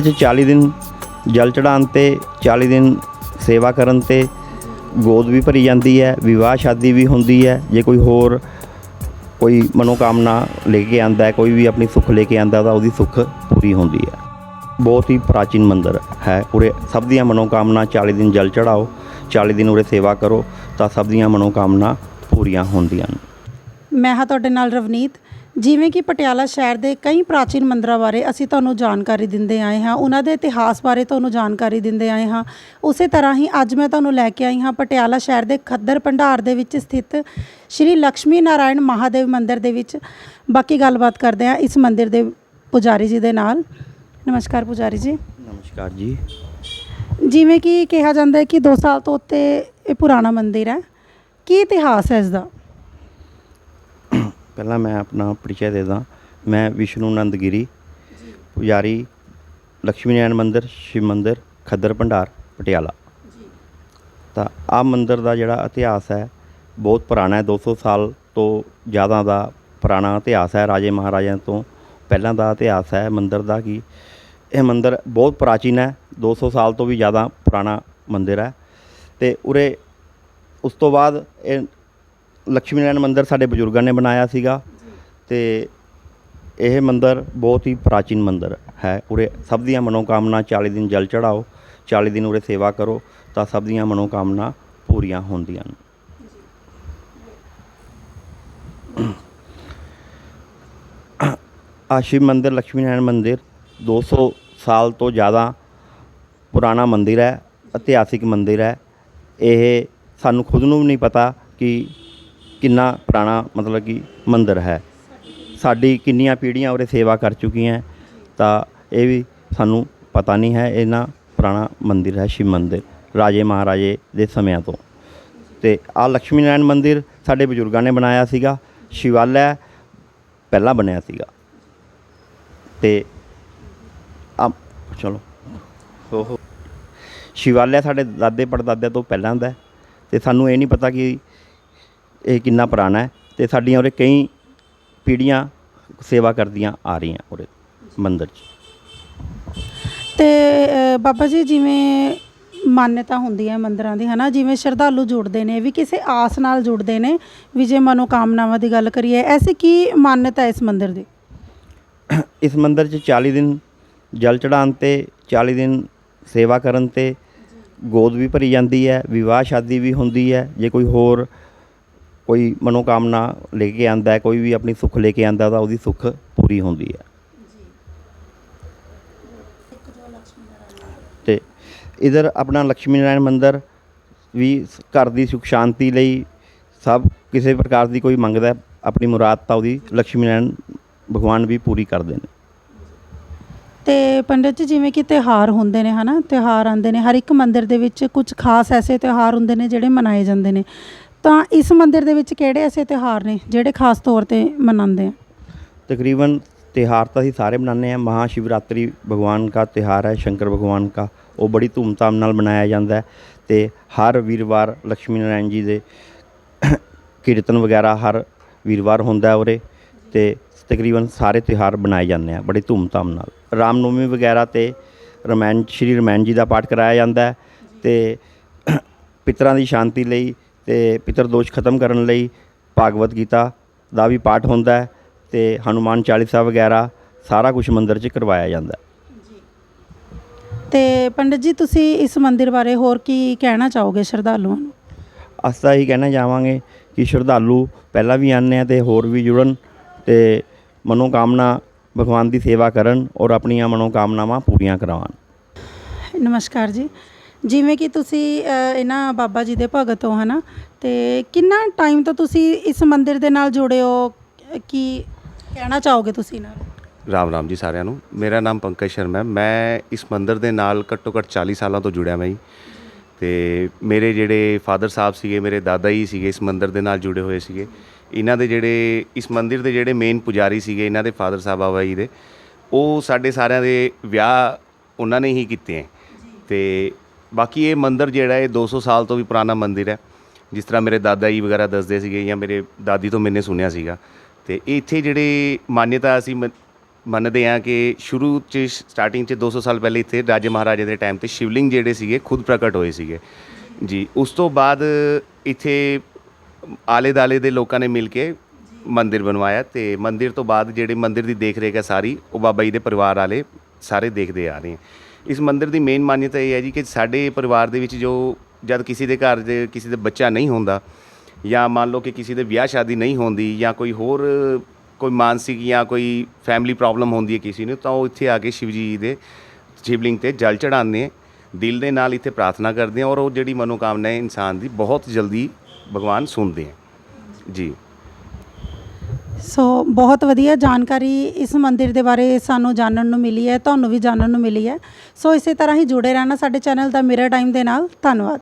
ਚ 40 ਦਿਨ ਜਲ ਚੜਾਉਣ ਤੇ 40 ਦਿਨ ਸੇਵਾ ਕਰਨ ਤੇ ਗੋਦ ਵੀ ਭਰੀ ਜਾਂਦੀ ਹੈ ਵਿਵਾਹ ਸ਼ਾਦੀ ਵੀ ਹੁੰਦੀ ਹੈ, ਜੇ ਕੋਈ ਹੋਰ ਕੋਈ ਮਨੋਕਾਮਨਾ ਲੈ ਕੇ ਆਂਦਾ ਹੈ, ਕੋਈ ਵੀ ਆਪਣੀ ਸੁੱਖ ਲੈ ਕੇ ਆਂਦਾ ਤਾਂ ਉਹਦੀ ਸੁੱਖ ਪੂਰੀ ਹੁੰਦੀ ਹੈ। ਬਹੁਤ ਹੀ ਪ੍ਰਾਚੀਨ ਮੰਦਿਰ ਹੈ, ਉਰੇ ਸਭ ਦੀਆਂ ਮਨੋਕਾਮਨਾ 40 ਦਿਨ ਜਲ ਚੜਾਓ 40 ਦਿਨ ਉਰੇ ਸੇਵਾ ਕਰੋ, ਤਾਂ ਸਭ ਦੀਆਂ ਮਨੋਕਾਮਨਾ ਪੂਰੀਆਂ ਹੁੰਦੀਆਂ ਨੇ। ਮੈਂ ਹਾਂ ਤੁਹਾਡੇ ਨਾਲ ਰਵਨੀਤ ਜਿਵੇਂ ਕਿ ਪਟਿਆਲਾ ਸ਼ਹਿਰ ਦੇ ਕਈ ਪ੍ਰਾਚੀਨ ਮੰਦਰਾਂ ਬਾਰੇ ਅਸੀਂ ਤੁਹਾਨੂੰ ਜਾਣਕਾਰੀ ਦਿੰਦੇ ਆਏ ਹਾਂ ਉਹਨਾਂ ਦੇ ਇਤਿਹਾਸ ਬਾਰੇ ਤੁਹਾਨੂੰ ਜਾਣਕਾਰੀ ਦਿੰਦੇ ਆਏ ਹਾਂ। ਉਸੇ ਤਰ੍ਹਾਂ ਹੀ ਅੱਜ ਮੈਂ ਤੁਹਾਨੂੰ ਲੈ ਕੇ ਆਈ ਹਾਂ ਪਟਿਆਲਾ ਸ਼ਹਿਰ ਦੇ ਖੱਦਰ ਭੰਡਾਰ ਦੇ ਵਿੱਚ ਸਥਿਤ ਸ਼੍ਰੀ ਲక్ష్ਮੀ ਨਾਰਾਇਣ ਮਹਾਦੇਵ ਮੰਦਿਰ ਦੇ ਵਿੱਚ। ਬਾਕੀ ਗੱਲਬਾਤ ਕਰਦੇ ਹਾਂ ਇਸ ਮੰਦਿਰ ਦੇ ਪੁਜਾਰੀ ਜੀ ਦੇ ਨਾਲ। ਨਮਸਕਾਰ ਪੁਜਾਰੀ ਜੀ। ਨਮਸਕਾਰ ਜੀ। ਜਿਵੇਂ ਕਿ ਕਿਹਾ ਜਾਂਦਾ ਹੈ ਕਿ 2 ਸਾਲ ਤੋਂ ਉੱਤੇ ਇਹ ਪੁਰਾਣਾ ਮੰਦਿਰ ਹੈ। ਕੀ ਇਤਿਹਾਸ ਹੈ ਇਸ ਦਾ? ਪਹਿਲਾਂ ਮੈਂ ਆਪਣਾ ਪਰਿਚੈ ਦੇ ਦਾਂ। ਮੈਂ ਵਿਸ਼ਨੂੰ ਨੰਦ ਗਿਰੀ ਪੁਜਾਰੀ ਲక్ష్ਮੀ ਨਾਰਾਇਣ ਮੰਦਿਰ ਸ਼ਿਵ ਮੰਦਿਰ ਖੱਦਰ ਭੰਡਾਰ ਪਟਿਆਲਾ। ਤਾਂ ਆ ਮੰਦਿਰ ਦਾ ਜਿਹੜਾ ਇਤਿਹਾਸ ਹੈ ਬਹੁਤ ਪੁਰਾਣਾ ਹੈ 200 ਸਾਲ ਤੋਂ ਜ਼ਿਆਦਾ ਦਾ ਪੁਰਾਣਾ ਇਤਿਹਾਸ ਹੈ। ਰਾਜੇ ਮਹਾਰਾਜਿਆਂ ਤੋਂ ਪਹਿਲਾਂ ਦਾ ਇਤਿਹਾਸ ਹੈ ਮੰਦਿਰ ਦਾ ਕਿ ਇਹ ਮੰਦਿਰ ਬਹੁਤ ਪ੍ਰਾਚੀਨ ਹੈ 200 ਸਾਲ ਤੋਂ ਵੀ ਜ਼ਿਆਦਾ ਪੁਰਾਣਾ ਮੰਦਿਰ ਹੈ। ਤੇ ਉਰੇ ਉਸ ਤੋਂ ਬਾਅਦ ਇਹ ਲక్ష్ਮੀ ਨਾਰਾਇਣ ਮੰਦਿਰ ਸਾਡੇ ਬਜ਼ੁਰਗਾਂ ਨੇ ਬਣਾਇਆ ਸੀਗਾ ਤੇ ਇਹ ਮੰਦਿਰ ਬਹੁਤ ਹੀ ਪ੍ਰਾਚੀਨ ਮੰਦਿਰ ਹੈ। ਉਰੇ ਸਭ ਦੀਆਂ ਮਨੋਕਾਮਨਾ 40 ਦਿਨ ਜਲ ਚੜਾਓ 40 ਦਿਨ ਉਰੇ ਸੇਵਾ ਕਰੋ ਤਾਂ ਸਭ ਦੀਆਂ ਮਨੋਕਾਮਨਾ ਪੂਰੀਆਂ ਹੁੰਦੀਆਂ ਹਨ ਆ ਸ਼ਿਵ ਮੰਦਿਰ ਲక్ష్ਮੀ ਨਾਰਾਇਣ ਮੰਦਿਰ 200 ਸਾਲ ਤੋਂ ਜ਼ਿਆਦਾ ਪੁਰਾਣਾ ਮੰਦਿਰ ਹੈ, ਇਤਿਹਾਸਿਕ ਮੰਦਿਰ ਹੈ। ਇਹ ਸਾਨੂੰ ਖੁਦ ਨੂੰ ਵੀ ਨਹੀਂ ਪਤਾ ਕਿ ਕਿੰਨਾ ਪੁਰਾਣਾ ਮਤਲਬ ਕਿ ਮੰਦਿਰ ਹੈ। ਸਾਡੀ ਕਿੰਨੀਆਂ ਪੀੜ੍ਹੀਆਂ ਉਰੇ ਸੇਵਾ ਕਰ ਚੁੱਕੀਆਂ ਤਾਂ ਇਹ ਵੀ ਸਾਨੂੰ ਪਤਾ ਨਹੀਂ ਹੈ, ਇੰਨਾ ਪੁਰਾਣਾ ਮੰਦਿਰ ਹੈ ਸ਼ਿਵ ਮੰਦਿਰ, ਰਾਜੇ ਮਹਾਰਾਜੇ ਦੇ ਸਮਿਆਂ ਤੋਂ। ਤੇ ਆ ਲక్ష్ਮੀ ਨਾਰਾਇਣ ਮੰਦਿਰ ਸਾਡੇ ਬਜ਼ੁਰਗਾਂ ਨੇ ਬਣਾਇਆ ਸੀਗਾ, ਸ਼ਿਵਾਲਿਆ ਪਹਿਲਾਂ ਬਣਿਆ ਸੀਗਾ। ਤੇ ਆ ਚਲੋ। ਹੋ ਹੋ। ਸ਼ਿਵਾਲਿਆ ਸਾਡੇ ਦਾਦੇ ਪੜਦਾਦਿਆਂ ਤੋਂ ਪਹਿਲਾਂ ਦਾ ਹੈ, ਤੇ ਸਾਨੂੰ ਇਹ ਨਹੀਂ ਪਤਾ ਕਿ ਇਹ ਕਿੰਨਾ ਪੁਰਾਣਾ ਹੈ ਤੇ ਸਾਡੀਆਂ ਉਰੇ ਕਈ ਪੀੜ੍ਹੀਆਂ ਸੇਵਾ ਕਰਦੀਆਂ ਆ ਰਹੀਆਂ ਉਰੇ ਮੰਦਿਰ 'ਚ। ਤੇ ਅ, ਬਾਬਾ ਜੀ ਜਿਵੇਂ ਮਾਨਤਾ ਹੁੰਦੀ ਹੈ ਮੰਦਿਰਾਂ ਦੀ ਹਨਾ? ਜਿਵੇਂ ਸ਼ਰਧਾਲੂ ਜੁੜਦੇ ਨੇ ਵੀ ਕਿਸੇ ਆਸ ਨਾਲ ਜੁੜਦੇ ਨੇ ਵੀ ਜੇ ਮਨੋਕਾਮਨਾਵਾਂ ਦੀ ਗੱਲ ਕਰੀਏ ਐਸੀ ਕੀ ਮਾਨਤਾ ਹੈ ਇਸ ਮੰਦਿਰ ਦੀ? ਇਸ ਮੰਦਿਰ 'ਚ 40 ਦਿਨ ਜਲ ਚੜਾਉਣ ਤੇ 40 ਦਿਨ ਸੇਵਾ ਕਰਨ ਤੇ ਗੋਦ ਵੀ ਭਰੀ ਜਾਂਦੀ ਹੈ ਵਿਵਾਹ ਸ਼ਾਦੀ ਵੀ ਹੁੰਦੀ ਹੈ ਜੇ ਕੋਈ ਹੋਰ ਕੋਈ ਮਨੋਕਾਮਨਾ ਲੈ ਕੇ ਆਂਦਾ ਕੋਈ ਵੀ ਆਪਣੀ ਸੁੱਖ ਲੈ ਕੇ ਆਂਦਾ ਤਾਂ ਉਹਦੀ ਸੁੱਖ ਪੂਰੀ ਹੁੰਦੀ ਹੈ। ਤੇ ਇਧਰ ਆਪਣਾ ਲక్ష్ਮੀ ਨਾਰਾਇਣ ਮੰਦਿਰ ਵੀ ਘਰ ਦੀ ਸੁਖ ਸ਼ਾਂਤੀ ਲਈ ਸਭ ਕਿਸੇ ਪ੍ਰਕਾਰ ਦੀ ਕੋਈ ਮੰਗਦਾ ਆਪਣੀ ਮੁਰਾਦ ਤਾਂ ਉਹਦੀ ਲక్ష్ਮੀ ਨਾਰਾਇਣ ਭਗਵਾਨ ਵੀ ਪੂਰੀ ਕਰਦੇ ਨੇ। ਤੇ ਪੰਡਤ ਜੀ, ਜਿਵੇਂ ਕਿ ਤਿਹਾਰ ਹੁੰਦੇ ਨੇ, ਹਨਾ? ਤਿਹਾਰ ਆਉਂਦੇ ਨੇ, ਹਰ ਇੱਕ ਮੰਦਿਰ ਦੇ ਵਿੱਚ ਕੁਝ ਖਾਸ ਐਸੇ ਤਿਹਾਰ ਹੁੰਦੇ ਨੇ ਜਿਹੜੇ ਮਨਾਏ ਜਾਂਦੇ ਨੇ। ਤਾਂ ਇਸ ਮੰਦਿਰ ਦੇ ਵਿੱਚ ਕਿਹੜੇ ਐਸੇ ਤਿਉਹਾਰ ਨੇ ਜਿਹੜੇ ਖਾਸ ਤੌਰ ਤੇ ਮਨਾਉਂਦੇ ਆ तकरीबन त्यौहार तो ही सारे मनाने हैं महाशिवरात्रि भगवान का त्यौहार है शंकर भगवान का वो बड़ी धूमधाम नाल मनाया जाता है ते हर वीरवार लक्ष्मी नारायण जी दे कीर्तन वगैरह हर वीरवार होंदा है उरे ते तकरीबन सारे त्यौहार मनाए जाते हैं बड़ी धूमधाम नाल रामनवमी वगैरह ते ਰਮਾਇਣ ਸ਼੍ਰੀ ਰਮਾਇਣ ਜੀ ਦਾ ਪਾਠ ਕਰਾਇਆ ਜਾਂਦਾ ਹੈ ਤੇ ਪਿਤਰਾਂ ਦੀ ਸ਼ਾਂਤੀ ਲਈ ਤੇ ਪਿਤਰ ਦੋਸ਼ ਖਤਮ ਕਰਨ ਲਈ ਭਾਗਵਤ ਗੀਤਾ ਦਾ ਵੀ ਪਾਠ ਹੁੰਦਾ ਹੈ ਤੇ ਹਨੂਮਾਨ ਚਾਲੀਸਾ ਵਗੈਰਾ ਸਾਰਾ ਕੁਝ ਮੰਦਿਰ 'ਚ ਕਰਵਾਇਆ ਜਾਂਦਾ ਹੈ। ਤੇ ਪੰਡਿਤ ਜੀ ਤੁਸੀਂ ਇਸ ਮੰਦਿਰ ਬਾਰੇ ਹੋਰ ਕੀ ਕਹਿਣਾ ਚਾਹੋਗੇ ਸ਼ਰਧਾਲੂਆਂ ਨੂੰ? ਅਸੀਂ ਇਹੀ ਕਹਿਣਾ ਚਾਹਾਂਗੇ ਕਿ ਸ਼ਰਧਾਲੂ ਪਹਿਲਾਂ ਵੀ ਆਉਂਦੇ ਆ ਤੇ ਹੋਰ ਵੀ ਜੁੜਨ ਤੇ ਮਨੋਕਾਮਨਾ ਭਗਵਾਨ ਦੀ ਸੇਵਾ ਕਰਨ ਔਰ ਆਪਣੀਆਂ ਮਨੋਕਾਮਨਾਵਾਂ ਪੂਰੀਆਂ ਕਰਵਾਉਣ ਨਮਸਕਾਰ ਜੀ। ਜਿਵੇਂ ਕਿ ਤੁਸੀਂ ਅ, ਇਹਨਾਂ ਬਾਬਾ ਜੀ ਦੇ ਭਗਤ ਹੋ ਹਨਾ? ਤੇ ਕਿੰਨਾ ਟਾਈਮ ਤੋਂ ਤੁਸੀਂ ਇਸ ਮੰਦਿਰ ਦੇ ਨਾਲ ਜੁੜੇ ਹੋ? ਕੀ ਕਹਿਣਾ ਚਾਹੋਗੇ ਤੁਸੀਂ ਇਹਨਾਂ ਨੂੰ? ਰਾਮ ਰਾਮ ਜੀ ਸਾਰਿਆਂ ਨੂੰ। ਮੇਰਾ ਨਾਮ ਪੰਕਜ ਸ਼ਰਮਾ ਹੈ। ਮੈਂ ਇਸ ਮੰਦਿਰ ਦੇ ਨਾਲ ਘੱਟੋ ਘੱਟ 40 ਸਾਲਾਂ ਤੋਂ ਜੁੜਿਆ ਮੈਂ ਜੀ। ਤੇ ਮੇਰੇ ਜਿਹੜੇ ਫਾਦਰ ਸਾਹਿਬ ਸੀਗੇ ਮੇਰੇ ਦਾਦਾ ਜੀ ਸੀਗੇ ਇਸ ਮੰਦਿਰ ਦੇ ਨਾਲ ਜੁੜੇ ਹੋਏ ਸੀਗੇ। ਇਹਨਾਂ ਦੇ ਜਿਹੜੇ ਇਸ ਮੰਦਿਰ ਦੇ ਜਿਹੜੇ ਮੇਨ ਪੁਜਾਰੀ ਸੀਗੇ ਇਹਨਾਂ ਦੇ ਫਾਦਰ ਸਾਹਿਬ ਬਾਬਾ ਜੀ ਦੇ ਉਹ ਸਾਡੇ ਸਾਰਿਆਂ ਦੇ ਵਿਆਹ ਉਹਨਾਂ ਨੇ ਹੀ ਕੀਤੇ ਹੈ। ਤੇ ਬਾਕੀ ਇਹ ਮੰਦਿਰ ਜਿਹੜਾ ਇਹ 200 ਸਾਲ ਤੋਂ ਵੀ ਪੁਰਾਣਾ ਮੰਦਿਰ ਹੈ। ਜਿਸ ਤਰ੍ਹਾਂ ਮੇਰੇ ਦਾਦਾ ਜੀ ਵਗੈਰਾ ਦੱਸਦੇ ਸੀਗੇ ਜਾਂ ਮੇਰੇ ਦਾਦੀ ਤੋਂ ਮੈਨੇ ਸੁਣਿਆ ਸੀਗਾ। ਤੇ ਇੱਥੇ ਜਿਹੜੇ ਮਾਨਯਤਾ ਅਸੀਂ ਮ- ਮੰਨਦੇ ਹਾਂ ਕਿ ਸ਼ੁਰੂ ਚ ਸਟਾਰਟਿੰਗ ਚ 200 ਸਾਲ ਪਹਿਲੇ ਇੱਥੇ ਰਾਜੇ ਮਹਾਰਾਜੇ ਦੇ ਟਾਈਮ ਤੇ ਸ਼ਿਵਲਿੰਗ ਜਿਹੜੇ ਸੀਗੇ ਖੁਦ ਪ੍ਰਗਟ ਹੋਏ ਸੀਗੇ। ਜੀ, ਉਸ ਤੋਂ ਬਾਅਦ ਇੱਥੇ ਆਲੇ ਦਾਲੇ ਦੇ ਲੋਕਾਂ ਨੇ ਮਿਲ ਕੇ ਮੰਦਿਰ ਬਣਵਾਇਆ ਤੇ ਮੰਦਿਰ ਤੋਂ ਬਾਅਦ ਜਿਹੜੇ ਮੰਦਿਰ ਦੀ ਦੇਖ ਰੇਖ ਹੈ ਸਾਰੀ, ਉਹ ਬਾਬਾ ਜੀ ਦੇ ਪਰਿਵਾਰ ਵਾਲੇ ਸਾਰੇ ਦੇਖਦੇ ਆ ਰਹੇ ਹੈ। ਇਸ ਮੰਦਿਰ ਦੀ ਮੇਨ ਮਾਨਤਾ ਇਹ ਹੈ ਜੀ ਕਿ ਸਾਡੇ ਪਰਿਵਾਰ ਦੇ ਵਿੱਚ ਜੋ ਜਦ ਕਿਸੇ ਦੇ ਘਰ ਦੇ, ਕਿਸੇ ਦੇ ਬੱਚਾ ਨਹੀਂ ਹੁੰਦਾ ਜਾਂ ਮੰਨ ਲਓ ਕਿ ਕਿਸੇ ਦੇ ਵਿਆਹ ਸ਼ਾਦੀ ਨਹੀਂ ਹੁੰਦੀ ਜਾਂ ਕੋਈ ਹੋਰ, ਕੋਈ ਮਾਨਸਿਕ ਜਾਂ ਕੋਈ ਫੈਮਿਲੀ ਪ੍ਰੋਬਲਮ ਹੁੰਦੀ ਹੈ ਕਿਸੇ ਨੂੰ, ਤਾਂ ਉਹ ਇੱਥੇ ਆ ਕੇ ਸ਼ਿਵ ਜੀ ਦੇ ਸ਼ਿਵਲਿੰਗ ਤੇ ਜਲ ਚੜਾਉਂਦੇ ਹੈ, ਦਿਲ ਦੇ ਨਾਲ ਇੱਥੇ ਪ੍ਰਾਰਥਨਾ ਕਰਦੇ ਆ ਔਰ ਉਹ ਜਿਹੜੀ ਮਨੋਕਾਮਨਾ ਹੈ ਇਨਸਾਨ ਦੀ ਬਹੁਤ ਜਲਦੀ ਭਗਵਾਨ ਸੁਣਦੇ ਹੈ। ਜੀ। ਸੋ ਬਹੁਤ ਵਧੀਆ ਜਾਣਕਾਰੀ ਇਸ ਮੰਦਿਰ ਦੇ ਬਾਰੇ ਸਾਨੂੰ ਜਾਣਨ ਨੂੰ ਮਿਲੀ ਹੈ, ਤੁਹਾਨੂੰ ਵੀ ਜਾਣਨ ਨੂੰ ਮਿਲੀ ਹੈ। ਸੋ ਇਸੇ ਤਰ੍ਹਾਂ ਹੀ ਜੁੜੇ ਰਹਿਣਾ ਸਾਡੇ ਚੈਨਲ ਦਾ ਮਿਰਰ ਟਾਈਮ ਦੇ ਨਾਲ। ਧੰਨਵਾਦ।